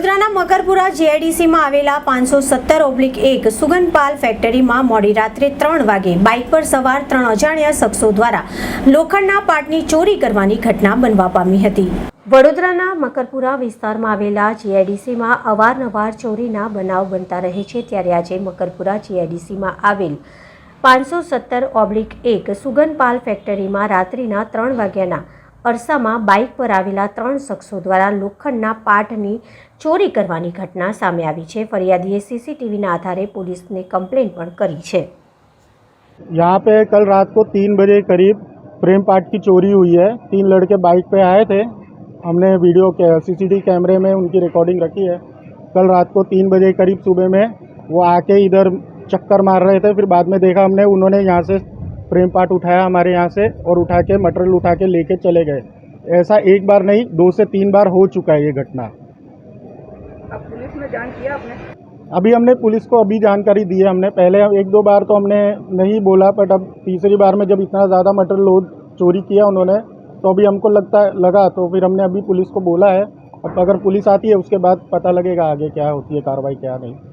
વડોદરાના મકરપુરા જીઆઈડીસીમાં આવેલા પાંચસો સત્તર ઓબ્લિક એક સુગંધપાલ ફેક્ટરીમાં મોડી રાત્રે ત્રણ વાગે બાઇક પર સવાર ત્રણ અજાણ્યા શખ્સો દ્વારા લોખંડના પાટની ચોરી કરવાની ઘટના બનવા પામી હતી. વડોદરાના મકરપુરા વિસ્તારમાં આવેલા જીઆઈડીસીમાં અવારનવાર ચોરીના બનાવ બનતા રહે છે ત્યારે આજે મકરપુરા જીઆઈડીસીમાં આવેલ પાંચસો સત્તર ઓબ્લિક એક સુગનપાલ ફેક્ટરીમાં રાત્રિના ત્રણ વાગ્યાના અરસામાં બાઇક પર આવેલા ત્રણ શખ્સો દ્વારા લોખંડના પાટની ચોરી કરવાની ઘટના સામે આવી છે ફરિયાદીએ સીસીટીવીના આધારે પોલીસને કમ્પ્લેન પણ કરી છે यहाँ पे कल रात को तीन बजे करीब फ्रेम पार्ट की चोरी हुई है तीन लड़के बाइक पे आए थे हमने वीडियो के सीसीटीवी कैमरे में उनकी रिकॉर्डिंग रखी है कल रात को तीन बजे करीब सुबह में वो आके इधर चक्कर मार रहे थे फिर बाद में देखा हमने उन्होंने यहाँ से फ्रेम पार्ट उठाया हमारे यहाँ से और उठा के मटेरियल उठा के लेके चले गए। ऐसा एक बार नहीं दो से तीन बार हो चुका है ये घटना। अब पुलिस में जान किया आपने? अभी हमने पुलिस को अभी जानकारी दी है हमने। पहले एक दो बार तो हमने नहीं बोला बट अब तीसरी बार में जब इतना ज़्यादा मटेरियल लोड चोरी किया उन्होंने तो अभी हमको लगता लगा तो फिर हमने अभी पुलिस को बोला है। अब अगर पुलिस आती है उसके बाद पता लगेगा आगे क्या होती है कार्रवाई क्या नहीं।